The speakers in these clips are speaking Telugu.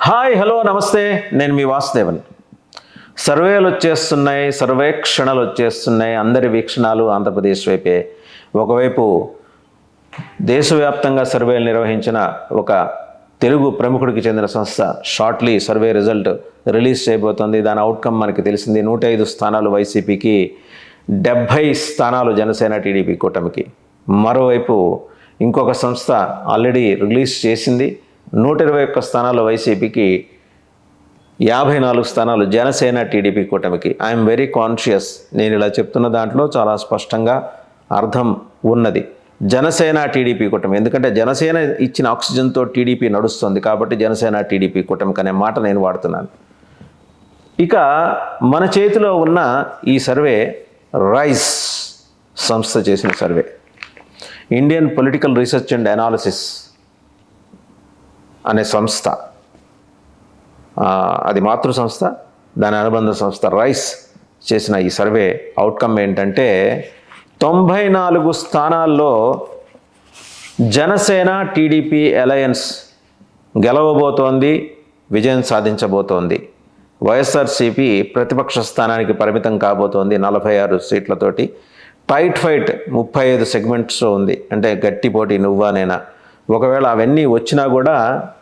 హాయ్ హలో నమస్తే. నేను మీ వాసుదేవన్. సర్వేలు వచ్చేస్తున్నాయి సర్వేక్షణలు వచ్చేస్తున్నాయి. అందరి వీక్షణాలు ఆంధ్రప్రదేశ్ వైపే. ఒకవైపు దేశవ్యాప్తంగా సర్వేలు నిర్వహించిన ఒక తెలుగు ప్రముఖుడికి చెందిన సంస్థ షార్ట్లీ సర్వే రిజల్ట్ రిలీజ్ చేయబోతోంది. దాని అవుట్కమ్ మనకి తెలిసింది. నూట ఐదు స్థానాలు వైసీపీకి డెబ్భై స్థానాలు జనసేన టీడీపీ కూటమికి. మరోవైపు ఇంకొక సంస్థ ఆల్రెడీ రిలీజ్ చేసింది. నూట ఇరవై ఒక్క స్థానాలు వైసీపీకి యాభై నాలుగు స్థానాలు జనసేన టీడీపీ కూటమికి. ఐఎమ్ వెరీ కాన్షియస్ నేను ఇలా చెప్తున్న దాంట్లో చాలా స్పష్టంగా అర్థం ఉన్నది. జనసేన టీడీపీ కూటమి. ఎందుకంటే జనసేన ఇచ్చిన ఆక్సిజన్తో టీడీపీ నడుస్తుంది కాబట్టి జనసేన టీడీపీ కూటమికి అనే మాట నేను వాడుతున్నాను. ఇక మన చేతిలో ఉన్న ఈ సర్వే రైస్ సంస్థ చేసిన survey. Indian political research and analysis అనే సంస్థ. అది మాతృ సంస్థ దాని అనుబంధ సంస్థ రైస్ చేసిన ఈ సర్వే అవుట్కమ్ ఏంటంటే తొంభై నాలుగు స్థానాల్లో జనసేన టీడీపీ అలయన్స్ గెలవబోతోంది విజయం సాధించబోతోంది. వైఎస్ఆర్సీపీ ప్రతిపక్ష స్థానానికి పరిమితం కాబోతోంది నలభై ఆరు సీట్లతోటి. టైట్ ఫైట్ ముప్పై ఐదు సెగ్మెంట్స్ ఉంది. అంటే గట్టి పోటీ నువ్వా నేనా? ఒకవేళ అవన్నీ వచ్చినా కూడా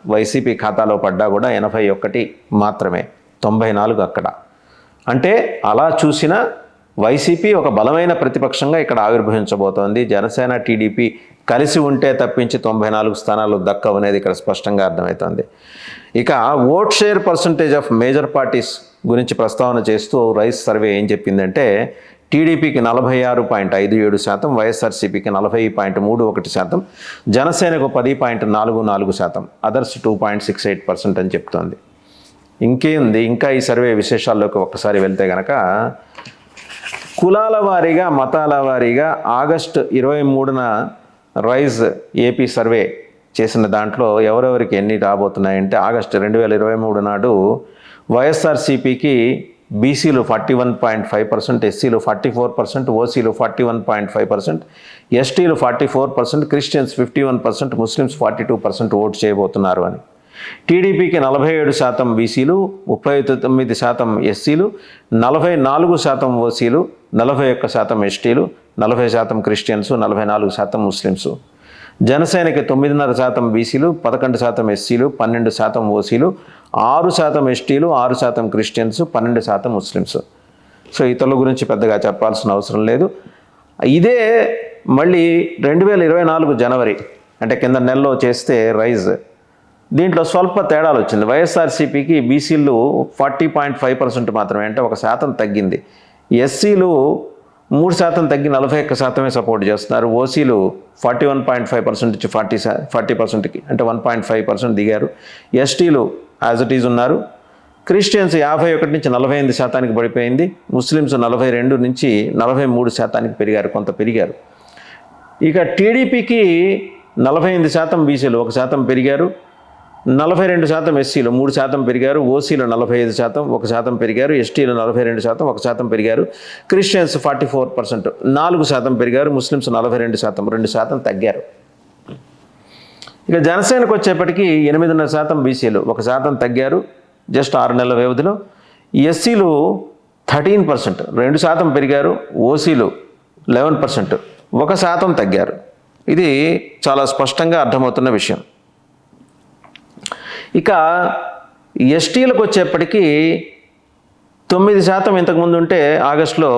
వైసీపీ ఖాతాలో పడ్డా కూడా ఎనభై ఒక్కటి మాత్రమే తొంభై నాలుగు అక్కడ. అంటే అలా చూసిన వైసీపీ ఒక బలమైన ప్రతిపక్షంగా ఇక్కడ ఆవిర్భవించబోతోంది. జనసేన టీడీపీ కలిసి ఉంటే తప్పించి తొంభై నాలుగు స్థానాలు దక్కవు అనేది ఇక్కడ స్పష్టంగా అర్థమవుతోంది. ఇక vote share percentage of major parties గురించి ప్రస్తావన చేస్తూ రైస్ సర్వే ఏం చెప్పిందంటే టీడీపీకి నలభై ఆరు పాయింట్ ఐదు ఏడు శాతం వైఎస్ఆర్సీపీకి నలభై పాయింట్ మూడు ఒకటి శాతం జనసేనకు పది పాయింట్ నాలుగు నాలుగు శాతం others two point six eight percent అని చెప్తోంది. ఇంకేంది ఇంకా ఈ సర్వే విశేషాల్లోకి ఒక్కసారి వెళ్తే గనక కులాల వారీగా మతాల వారీగా ఆగస్టు ఇరవై మూడున రైజ్ ఏపీ సర్వే చేసిన దాంట్లో ఎవరెవరికి ఎన్ని రాబోతున్నాయంటే ఆగస్టు రెండు వేల ఇరవై మూడు నాడు వైఎస్ఆర్సీపీకి బీసీలు forty one point five percent ఎస్సీలు forty four percent ఓసీలు forty one point five percent ఎస్టీలు forty four percent Christians fifty one percent Muslims forty two percent vote చేయబోతున్నారు అని. టీడీపీకి నలభై ఏడు శాతం బీసీలు ముప్పై తొమ్మిది శాతం ఎస్సీలు నలభై నాలుగు శాతం ఓసీలు నలభై ఒక్క శాతం ఎస్టీలు నలభై శాతం క్రిస్టియన్స్ నలభై నాలుగు శాతం ముస్లిమ్స్ జనసేనకి తొమ్మిదిన్నర శాతం బీసీలు పదకొండు శాతం ఎస్సీలు పన్నెండు శాతం ఓసీలు ఆరు శాతం ఎస్టీలు ఆరు శాతం క్రిస్టియన్స్ పన్నెండు శాతం ముస్లిమ్స్. సో ఇతరుల గురించి పెద్దగా చెప్పాల్సిన అవసరం లేదు. ఇదే మళ్ళీ రెండు వేల ఇరవై నాలుగు జనవరి అంటే కింద నెలలో చేస్తే రైజ్. దీంట్లో స్వల్ప తేడాలు వచ్చింది. వైఎస్ఆర్సీపీకి బీసీలు ఫార్టీ పాయింట్ ఫైవ్ పర్సెంట్ మాత్రమే అంటే ఒక శాతం తగ్గింది. ఎస్సీలు మూడు శాతం తగ్గి నలభై ఒక్క శాతమే సపోర్ట్ చేస్తున్నారు. ఓసీలు forty one point five percent నుంచి ఫార్టీ ఫార్టీ పర్సెంట్కి అంటే వన్ పాయింట్ ఫైవ్ పర్సెంట్ దిగారు. ఎస్టీలు యాజ్ ఇట్ ఈజ్ ఉన్నారు. క్రిస్టియన్స్ యాభై ఒకటి నుంచి నలభై ఎనిమిది శాతానికి పడిపోయింది. ముస్లిమ్స్ నలభై రెండు నుంచి నలభై మూడు శాతానికి పెరిగారు. కొంత పెరిగారు. ఇక టీడీపీకి నలభై ఎనిమిది శాతం బీసీలు ఒక శాతం పెరిగారు. నలభై రెండు శాతం ఎస్సీలు మూడు శాతం పెరిగారు ఓసీలు నలభై ఐదు శాతం ఒక శాతం పెరిగారు ఎస్టీలు నలభై రెండు శాతం ఒక శాతం పెరిగారు. క్రిస్టియన్స్ ఫార్టీ ఫోర్ పర్సెంట్ నాలుగు శాతం పెరిగారు ముస్లిమ్స్ నలభై రెండు శాతం రెండు శాతం తగ్గారు. ఇక జనసేనకు వచ్చేప్పటికీ ఎనిమిదిన్నర శాతం బీసీలు ఒక శాతం తగ్గారు జస్ట్ ఆరు నెలల వ్యవధిలో. ఎస్సీలు థర్టీన్ పర్సెంట్ రెండు శాతం పెరిగారు ఓసీలు లెవెన్ పర్సెంట్ ఒక శాతం తగ్గారు. ఇది చాలా స్పష్టంగా అర్థమవుతున్న విషయం. ఇక ఎస్టీలకు వచ్చేప్పటికీ తొమ్మిది శాతం ఇంతకుముందు ఉంటే ఆగస్టులో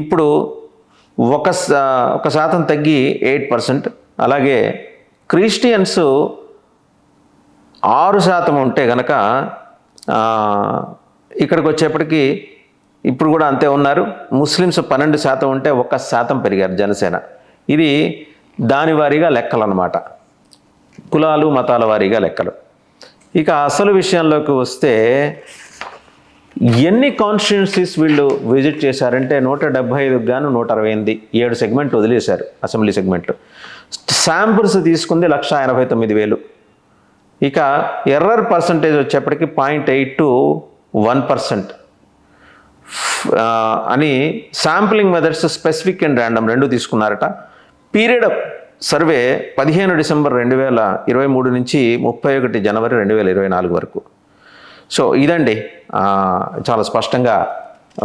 ఇప్పుడు ఒక ఒక శాతం తగ్గి ఎయిట్ పర్సెంట్. అలాగే క్రిస్టియన్స్ ఆరు శాతం ఉంటే గనక ఇక్కడికి వచ్చేప్పటికీ ఇప్పుడు కూడా అంతే ఉన్నారు. ముస్లిమ్స్ పన్నెండు శాతం ఉంటే ఒక్క శాతం పెరిగారు జనసేన. ఇది దాని వారీగా లెక్కలు అన్నమాట కులాలు మతాల వారీగా లెక్కలు. ఇక అసలు విషయంలోకి వస్తే ఎన్ని కాన్స్టిట్యున్సీస్ వీళ్ళు విజిట్ చేశారంటే నూట డెబ్బై ఐదుకు గాను నూట అరవై ఎనిమిది ఏడు సెగ్మెంట్ వదిలేశారు అసెంబ్లీ సెగ్మెంట్ శాంపుల్స్ తీసుకుంది లక్ష ఎనభై తొమ్మిది వేలు. ఇక ఎర్రర్ పర్సంటేజ్ వచ్చేప్పటికి point eight two one percent. అని sampling methods specific and random రెండు తీసుకున్నారట. పీరియడ్ సర్వే పదిహేను డిసెంబర్ రెండు వేల ఇరవై మూడు నుంచి ముప్పై ఒకటి జనవరి రెండు వేల ఇరవై నాలుగు వరకు. సో ఇదండి చాలా స్పష్టంగా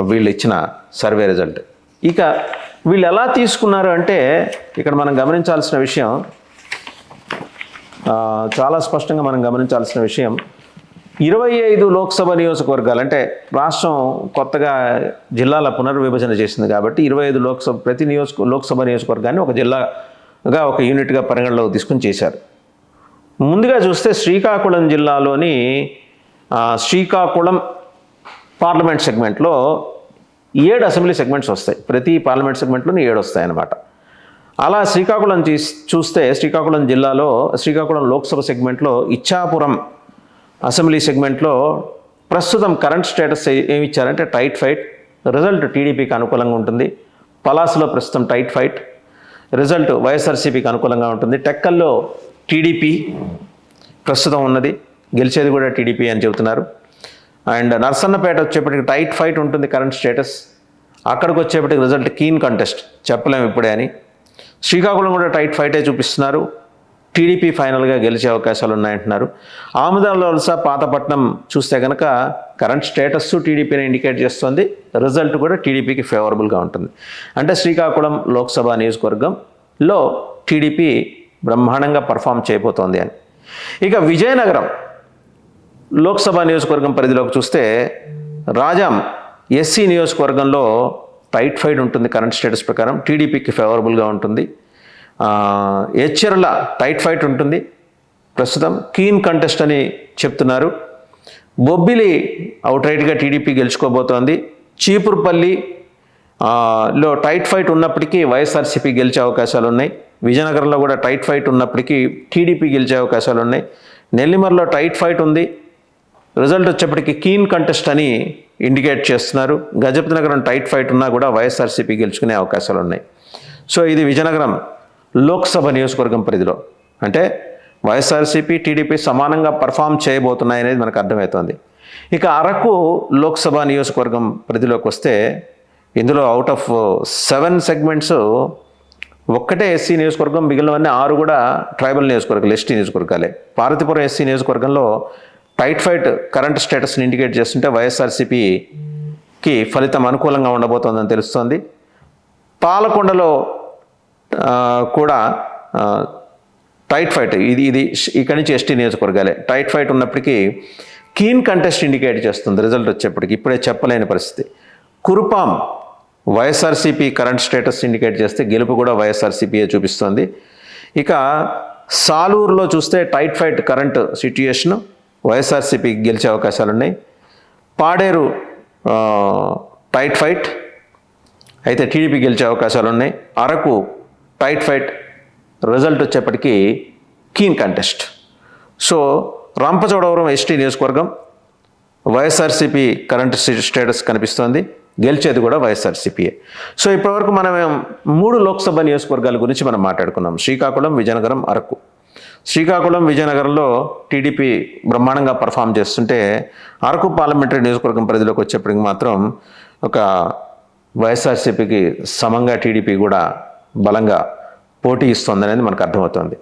వీళ్ళు ఇచ్చిన సర్వే రిజల్ట్. ఇక వీళ్ళు ఎలా తీసుకున్నారు అంటే ఇక్కడ మనం గమనించాల్సిన విషయం చాలా స్పష్టంగా మనం గమనించాల్సిన విషయం ఇరవై ఐదు లోక్సభ నియోజకవర్గాలు అంటే రాష్ట్రం కొత్తగా జిల్లాల పునర్విభజన చేసింది కాబట్టి ఇరవై ఐదు లోక్సభ ప్రతి నియోజక లోక్సభ నియోజకవర్గాన్ని ఒక జిల్లా గా ఒక యూనిట్గా పరిగణలోకి తీసుకుని చేశారు. ముందుగా చూస్తే శ్రీకాకుళం జిల్లాలోని శ్రీకాకుళం పార్లమెంట్ సెగ్మెంట్లో ఏడు అసెంబ్లీ సెగ్మెంట్స్ వస్తాయి. ప్రతి పార్లమెంట్ సెగ్మెంట్లోని ఏడు వస్తాయన్నమాట. అలా శ్రీకాకుళం చూస్తే శ్రీకాకుళం జిల్లాలో శ్రీకాకుళం లోక్సభ సెగ్మెంట్లో ఇచ్చాపురం అసెంబ్లీ సెగ్మెంట్లో ప్రస్తుతం కరెంట్ స్టేటస్ ఏమి ఇచ్చారంటే టైట్ ఫైట్. రిజల్ట్ టీడీపీకి అనుకూలంగా ఉంటుంది. పలాస్లో ప్రస్తుతం టైట్ ఫైట్. రిజల్ట్ వైఎస్ఆర్సీపీకి అనుకూలంగా ఉంటుంది. టెక్కల్లో టీడీపీ ప్రస్తుతం ఉన్నది. గెలిచేది కూడా టీడీపీ అని చెబుతున్నారు. అండ్ నర్సన్నపేట వచ్చేప్పటికి టైట్ ఫైట్ ఉంటుంది కరెంట్ స్టేటస్. అక్కడికి వచ్చేప్పటికి రిజల్ట్ కీన్ కంటెస్ట్. చెప్పలేము ఇప్పుడే అని. శ్రీకాకుళం కూడా టైట్ ఫైటే చూపిస్తున్నారు. టీడీపీ ఫైనల్గా గెలిచే అవకాశాలు ఉన్నాయంటున్నారు. ఆముదాల వలస పాతపట్నం చూస్తే కనుక కరెంట్ స్టేటస్ టీడీపీని ఇండికేట్ చేస్తుంది. రిజల్ట్ కూడా టీడీపీకి ఫేవరబుల్గా ఉంటుంది. అంటే శ్రీకాకుళం లోక్సభ నియోజకవర్గంలో టీడీపీ బ్రహ్మాండంగా పర్ఫామ్ చేయబోతోంది అని. ఇక విజయనగరం లోక్సభ నియోజకవర్గం పరిధిలోకి చూస్తే రాజాం ఎస్సీ నియోజకవర్గంలో టైట్ ఫైడ్ ఉంటుంది కరెంట్ స్టేటస్ ప్రకారం. టీడీపీకి ఫేవరబుల్గా ఉంటుంది. హెచ్ఎర్ల టైట్ ఫైట్ ఉంటుంది. ప్రస్తుతం కీన్ కంటెస్ట్ అని చెప్తున్నారు. బొబ్బిలి అవుట్రైట్గా టీడీపీ గెలుచుకోబోతోంది. చీపురుపల్లి లో టైట్ ఫైట్ ఉన్నప్పటికీ వైఎస్ఆర్సీపీ గెలిచే అవకాశాలు ఉన్నాయి విజయనగరంలో కూడా టైట్ ఫైట్ ఉన్నప్పటికీ టీడీపీ గెలిచే అవకాశాలు ఉన్నాయి నెల్లిమర్లో టైట్ ఫైట్ ఉంది. రిజల్ట్ వచ్చేప్పటికి కీన్ కంటెస్ట్ అని ఇండికేట్ చేస్తున్నారు. గజపతి నగరం టైట్ ఫైట్ ఉన్నా కూడా వైఎస్ఆర్సీపీ గెలుచుకునే అవకాశాలు ఉన్నాయి సో ఇది విజయనగరం. లోక్సభ నియోజకవర్గం పరిధిలో. అంటే వైఎస్ఆర్సీపీ టీడీపీ సమానంగా పర్ఫామ్ చేయబోతున్నాయి అనేది మనకు అర్థమవుతోంది. ఇక అరకు లోక్సభ నియోజకవర్గం పరిధిలోకి వస్తే ఇందులో అవుట్ ఆఫ్ సెవెన్ సెగ్మెంట్స్ ఒక్కటే ఎస్సీ నియోజకవర్గం మిగిలినవన్నీ ఆరు కూడా ట్రైబల్ నియోజకవర్గాలు ఎస్టీ నియోజకవర్గాలే. పార్వతీపురం ఎస్సీ నియోజకవర్గంలో టైట్ ఫైట్ కరెంట్ స్టేటస్ని ఇండికేట్ చేస్తుంటే వైఎస్ఆర్సీపీకి ఫలితం అనుకూలంగా ఉండబోతోందని తెలుస్తోంది. పాలకొండలో కూడా టైట్ ఫైట్ ఇది ఇది ఇక్కడి నుంచి ఎస్టీ నియోజకవర్గాలే. టైట్ ఫైట్ ఉన్నప్పటికీ కీన్ కంటెస్ట్ ఇండికేట్ చేస్తుంది. రిజల్ట్ వచ్చేప్పటికి ఇప్పుడే చెప్పలేని పరిస్థితి. Kurupam YSRCP current status indicate చేస్తే గెలుపు కూడా వైఎస్ఆర్సీపీయే చూపిస్తుంది. ఇక సాలూరులో చూస్తే tight fight current situation YSRCP గెలిచే అవకాశాలు ఉన్నాయి. పాడేరు టైట్ ఫైట్ అయితే టీడీపీ గెలిచే అవకాశాలు ఉన్నాయి. Araku tight fight result వచ్చేప్పటికీ keen contest. So Rampachodavaram ST నియోజకవర్గం వైఎస్ఆర్సీపీ కరెంట్ స్టేటస్ కనిపిస్తోంది. గెలిచేది కూడా వైఎస్ఆర్సీపీయే సో ఇప్పటివరకు మనం మూడు లోక్సభ నియోజకవర్గాల గురించి మనం మాట్లాడుకున్నాం. శ్రీకాకుళం విజయనగరం అరకు. శ్రీకాకుళం విజయనగరంలో టీడీపీ బ్రహ్మాండంగా పర్ఫామ్ చేస్తుంటే అరకు పార్లమెంటరీ నియోజకవర్గం పరిధిలోకి వచ్చేప్పటికి మాత్రం ఒక వైఎస్ఆర్సీపీకి సమంగా టీడీపీ కూడా బలంగా పోటీ ఇస్తోందనేది మనకు అర్థమవుతుంది.